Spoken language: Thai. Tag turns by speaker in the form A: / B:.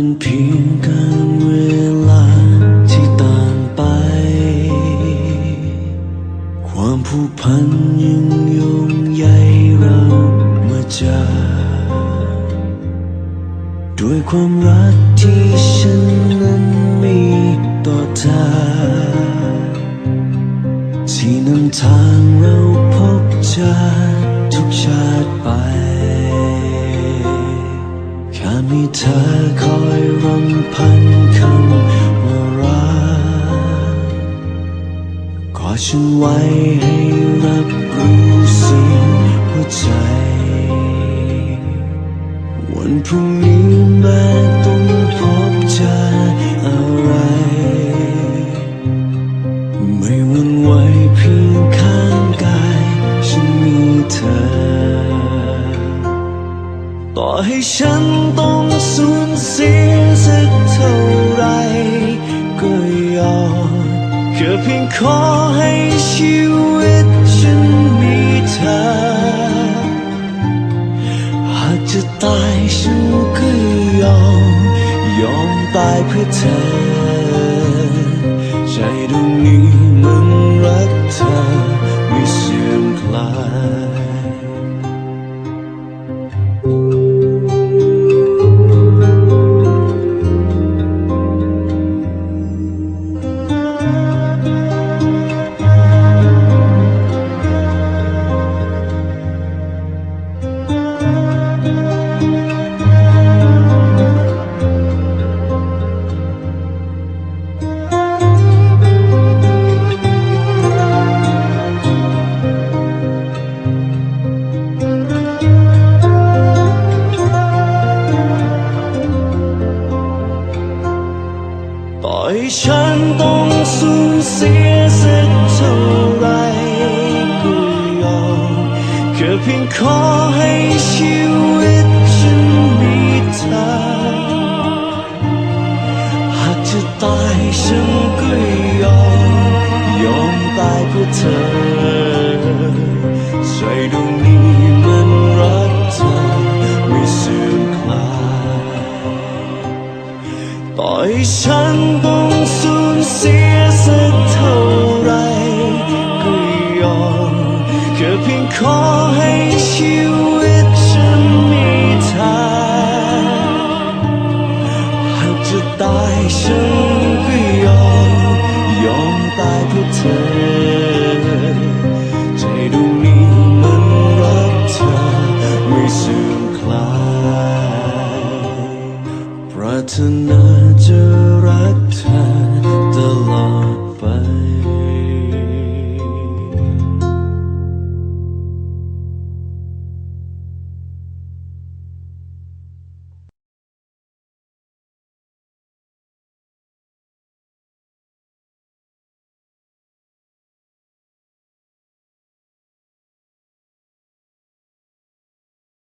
A: เ็นเพียงการเวลาที่ต่างไป ความผูกพันยังยงใยเรามาจากด้วยความรักที่ฉันนั้นมีต่อเธอที่นำทางเราพบเจอทุกชาติไป มีเธอคอยรำพันคำว่ารักขอฉันไว้ให้รับรู้สิ่งหัวใจ วันพรุ่งนี้แม้ต้องพบเจอ ให้ฉันต้องสูญเสียสักเท่าไรก็ยอมแค่เพียงขอให้ชีวิตฉันมีเธอ หากจะตายฉันก็ยอม ยอมตายเพื่อเธอ เสียสักเท่าไรก็ยอมแค่เพียงขอให้ชีวิตฉันมีเธอหากจะตายฉันก็ยอมยอมตายเพื่อเธอใจดวงนี้มันรักเธอไม่เสื่อมคลายต่อให้ฉันต้องสูญเสียสัก พียงขอให้ชีวิตฉันมีทางหากจะตายฉันก็ยอม ยอมตายเพื่อเธอ ใจดวงนี้มันรักเธอไม่สื่อคลายปรารถนาจะรักเธอตลอด